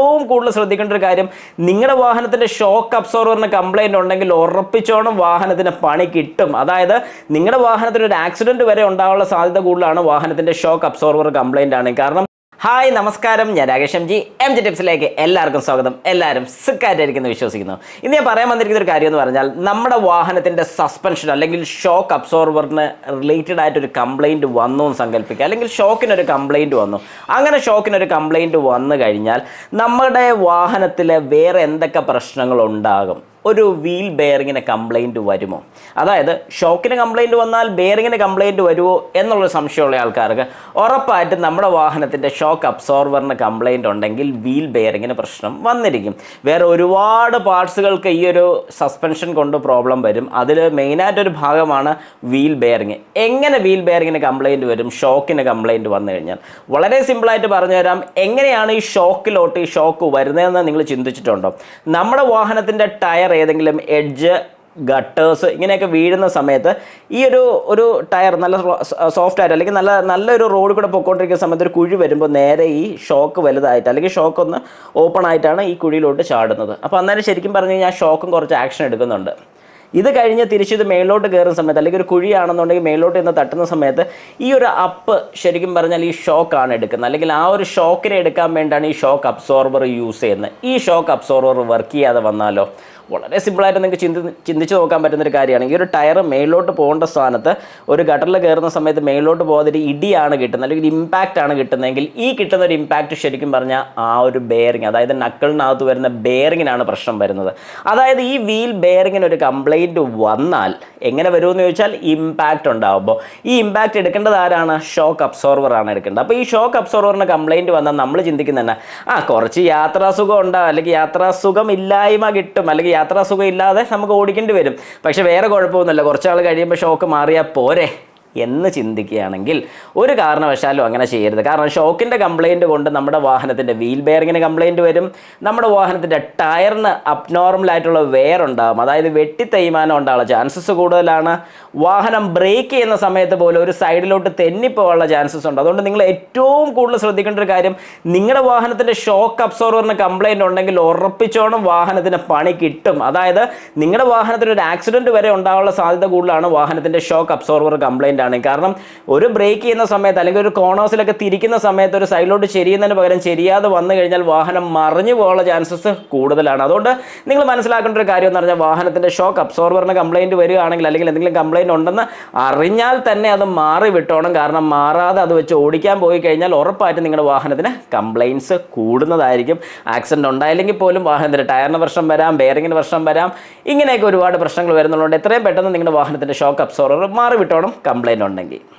ഏറ്റവും കൂടുതൽ ശ്രദ്ധിക്കേണ്ട ഒരു കാര്യം നിങ്ങളുടെ വാഹനത്തിന്റെ ഷോക്ക് അബ്സോർവറിന് കംപ്ലൈന്റ് ഉണ്ടെങ്കിൽ ഉറപ്പിച്ചോണം വാഹനത്തിന് പണി കിട്ടും. അതായത് നിങ്ങളുടെ വാഹനത്തിന് ഒരു ആക്സിഡന്റ് വരെ ഉണ്ടാവാനുള്ള സാധ്യത കൂടുതലാണ് വാഹനത്തിന്റെ ഷോക്ക് അബ്സോർവർ കംപ്ലൈന്റ് ആണ് കാരണം ഹായ് നമസ്കാരം. ഞാൻ Rakesh M G. M G ടിപ്സിലേക്ക് എല്ലാവർക്കും സ്വാഗതം. എല്ലാവരും സുഖമായിട്ടായിരിക്കുന്നു വിശ്വസിക്കുന്നു. ഇന്ന് ഞാൻ പറയാൻ വന്നിരിക്കുന്ന ഒരു കാര്യം എന്ന് പറഞ്ഞാൽ നമ്മുടെ വാഹനത്തിന്റെ സസ്പെൻഷൻ അല്ലെങ്കിൽ ഷോക്ക് അബ്സോർവറിന് റിലേറ്റഡ് ആയിട്ട് ഒരു കംപ്ലൈന്റ് വന്നു എന്ന് സങ്കല്പിക്കുക അല്ലെങ്കിൽ ഷോക്കിനൊരു കംപ്ലൈന്റ് വന്നു. അങ്ങനെ ഷോക്കിനൊരു കംപ്ലൈന്റ് വന്നു കഴിഞ്ഞാൽ നമ്മുടെ വാഹനത്തിൽ വേറെ എന്തൊക്കെ പ്രശ്നങ്ങൾ ഉണ്ടാകും ഒരു വീൽ ബെയറിങ്ങിന് കംപ്ലൈന്റ് വരുമോ? അതായത് ഷോക്കിന് കംപ്ലൈന്റ് വന്നാൽ ബെയറിങ്ങിന് കംപ്ലൈന്റ് വരുമോ എന്നുള്ളൊരു സംശയമുള്ള ആൾക്കാർക്ക് ഉറപ്പായിട്ടും നമ്മുടെ വാഹനത്തിന്റെ ഷോക്ക് അബ്സോർവറിന് കംപ്ലൈന്റ് ഉണ്ടെങ്കിൽ വീൽ ബെയറിങ്ങിന് പ്രശ്നം വന്നിരിക്കും. വേറെ ഒരുപാട് പാർട്സുകൾക്ക് ഈ ഒരു സസ്പെൻഷൻ കൊണ്ട് പ്രോബ്ലം വരും. അതിൽ മെയിനായിട്ടൊരു ഭാഗമാണ് വീൽ ബെയറിങ്. എങ്ങനെ വീൽ ബെയറിങ്ങിന് കംപ്ലൈന്റ് വരും? ഷോക്കിന് കംപ്ലൈന്റ് വന്നു കഴിഞ്ഞാൽ. വളരെ സിമ്പിളായിട്ട് പറഞ്ഞുതരാം. എങ്ങനെയാണ് ഈ ഷോക്കിലോട്ട് ഈ ഷോക്ക് വരുന്നതെന്ന് നിങ്ങൾ ചിന്തിച്ചിട്ടുണ്ടോ? നമ്മുടെ വാഹനത്തിന്റെ ടയർ ഏതെങ്കിലും എഡ്ജ് ഗട്ടേഴ്സ് ഇങ്ങനെയൊക്കെ വീഴുന്ന സമയത്ത് ഈ ഒരു ഒരു ടയർ നല്ല സോഫ്റ്റ് ആയിട്ട് അല്ലെങ്കിൽ നല്ല നല്ലൊരു റോഡ് കൂടെ പൊയ്ക്കൊണ്ടിരിക്കുന്ന സമയത്ത് ഒരു കുഴി വരുമ്പോൾ നേരെ ഈ ഷോക്ക് വലുതായിട്ട് അല്ലെങ്കിൽ ഷോക്ക് ഒന്ന് ഓപ്പൺ ആയിട്ടാണ് ഈ കുഴിയിലോട്ട് ചാടുന്നത്. അപ്പോൾ അന്നേരം ശരിക്കും പറഞ്ഞു കഴിഞ്ഞാൽ ഷോക്കും കുറച്ച് ആക്ഷൻ എടുക്കുന്നുണ്ട്. ഇത് കഴിഞ്ഞ് തിരിച്ച് ഇത് മേളിലോട്ട് കയറുന്ന സമയത്ത് അല്ലെങ്കിൽ ഒരു കുഴിയാണെന്നുണ്ടെങ്കിൽ മേളിലോട്ട് ഇന്ന് തട്ടുന്ന സമയത്ത് ഈ ഒരു അപ്പ് ശരിക്കും പറഞ്ഞാൽ ഈ ഷോക്കാണ് എടുക്കുന്നത്. അല്ലെങ്കിൽ ആ ഒരു ഷോക്കിനെ എടുക്കാൻ വേണ്ടിയാണ് ഈ ഷോക്ക് അബ്സോർബർ യൂസ് ചെയ്യുന്നത്. ഈ ഷോക്ക് അബ്സോർബർ വർക്ക് ചെയ്യാതെ വന്നാലോ? വളരെ സിമ്പിളായിട്ട് നിങ്ങൾക്ക് ചിന്തി ചിന്തിച്ച് നോക്കാൻ പറ്റുന്ന ഒരു കാര്യമാണ്. ഈ ഒരു ടയർ മേലോട്ട് പോകേണ്ട സ്ഥാനത്ത് ഒരു ഗട്ടറിൽ കയറുന്ന സമയത്ത് മേലോട്ട് പോകാതെ ഒരു ഇടിയാണ് കിട്ടുന്നത്. അല്ലെങ്കിൽ ഇമ്പാക്റ്റ് ആണ് കിട്ടുന്നതെങ്കിൽ ഈ കിട്ടുന്ന ഒരു ഇമ്പാക്റ്റ് ശരിക്കും പറഞ്ഞാൽ ആ ഒരു ബെയറിങ് അതായത് നക്കളിനകത്ത് വരുന്ന ബെയറിങ്ങിനാണ് പ്രശ്നം വരുന്നത്. അതായത് ഈ വീൽ ബെയറിങ്ങിന് ഒരു കംപ്ലൈന്റ് വന്നാൽ എങ്ങനെ വരുമെന്ന് ചോദിച്ചാൽ ഇമ്പാക്റ്റ് ഉണ്ടാകുമ്പോൾ ഈ ഇമ്പാക്റ്റ് എടുക്കേണ്ടത് ആരാണ്? ഷോക്ക് അബ്സോർവർ ആണ് എടുക്കേണ്ടത്. അപ്പോൾ ഈ ഷോക്ക് അബ്സോർവറിന് കംപ്ലൈന്റ് വന്നാൽ നമ്മൾ ചിന്തിക്കുന്നതന്നെ ആ കുറച്ച് യാത്രാസുഖം ഉണ്ടാകും അല്ലെങ്കിൽ യാത്രാസുഖം ഇല്ലായ്മ കിട്ടും. അല്ലെങ്കിൽ യാത്രാസുഖം ഇല്ലാതെ നമുക്ക് ഓടിക്കേണ്ടി വരും. പക്ഷേ വേറെ കുഴപ്പമൊന്നുമില്ല. കുറച്ചാൾ കഴിയുമ്പോൾ ഷോക്ക് മാറിയാൽ പോരെ. എന്ന് ചിന്തിക്കുകയാണെങ്കിൽ ഒരു കാരണവശാലും അങ്ങനെ ചെയ്യരുത്. കാരണം ഷോക്കിന്റെ കംപ്ലയിന്റ് കൊണ്ട് നമ്മുടെ വാഹനത്തിന്റെ വീൽ ബെയറിങ്ങിന് കംപ്ലയിന്റ് വരും. നമ്മുടെ വാഹനത്തിന്റെ ടയറിന് അബ്നോർമൽ ആയിട്ടുള്ള വെയർ ഉണ്ടാകും അതായത് വെട്ടി തേയ്മാനം ഉണ്ടാകാനുള്ള ചാൻസസ് കൂടുതലാണ്. വാഹനം ബ്രേക്ക് ചെയ്യുന്ന സമയത്ത് പോലും ഒരു സൈഡിലോട്ട് തെന്നിപ്പോകാനുള്ള ചാൻസസ് ഉണ്ട്. അതുകൊണ്ട് നിങ്ങൾ ഏറ്റവും കൂടുതൽ ശ്രദ്ധിക്കേണ്ട ഒരു കാര്യം നിങ്ങളുടെ വാഹനത്തിന്റെ ഷോക്ക് അബ്സോർവറിന് കംപ്ലയിന്റ് ഉണ്ടെങ്കിൽ ഉറപ്പിച്ചോണം വാഹനത്തിന് പണി കിട്ടും. അതായത് നിങ്ങളുടെ വാഹനത്തിന് ഒരു ആക്സിഡന്റ് വരെ ഉണ്ടാകാനുള്ള സാധ്യത കൂടുതലാണ് വാഹനത്തിന്റെ ഷോക്ക് അബ്സോർവർ കംപ്ലൈന്റ് ആണ്. കാരണം ഒരു ബ്രേക്ക് ചെയ്യുന്ന സമയത്ത് അല്ലെങ്കിൽ ഒരു കോണേഴ്സിലൊക്കെ തിരിക്കുന്ന സമയത്ത് ഒരു സൈഡിലോട്ട് ചെരിയുന്നതിന് പകരം ചെരിയാതെ വന്നു കഴിഞ്ഞാൽ വാഹനം മറിഞ്ഞു പോകാനുള്ള ചാൻസസ് കൂടുതലാണ്. അതുകൊണ്ട് നിങ്ങൾ മനസ്സിലാക്കേണ്ട ഒരു കാര്യം എന്ന് പറഞ്ഞാൽ വാഹനത്തിന്റെ ഷോക്ക് അബ്സോർബറിന് കംപ്ലൈന്റ് വരികയാണെങ്കിൽ അല്ലെങ്കിൽ എന്തെങ്കിലും കംപ്ലൈന്റ് ഉണ്ടെന്ന് അറിഞ്ഞാൽ തന്നെ അത് മാറി വിട്ടോണം. കാരണം മാറാതെ അത് വെച്ച് ഓടിക്കാൻ പോയി കഴിഞ്ഞാൽ ഉറപ്പായിട്ടും നിങ്ങളുടെ വാഹനത്തിന് കംപ്ലൈന്റ്സ് കൂടുന്നതായിരിക്കും. ആക്സിഡന്റ് ഉണ്ടായില്ലെങ്കിൽ പോലും വാഹനത്തിന്റെ ടയറിന് പ്രശ്നം വരാം ബെയറിങ്ങിന് പ്രശ്നം വരാം ഇങ്ങനെയൊക്കെ ഒരുപാട് പ്രശ്നങ്ങൾ വരുന്നുള്ളതുകൊണ്ട് എത്രയും പെട്ടെന്ന് നിങ്ങളുടെ വാഹനത്തിന്റെ ഷോക്ക് അബ്സോർവർ മാറി വിട്ടോണം കംപ്ലൈന്റ് ഉണ്ടെങ്കിൽ.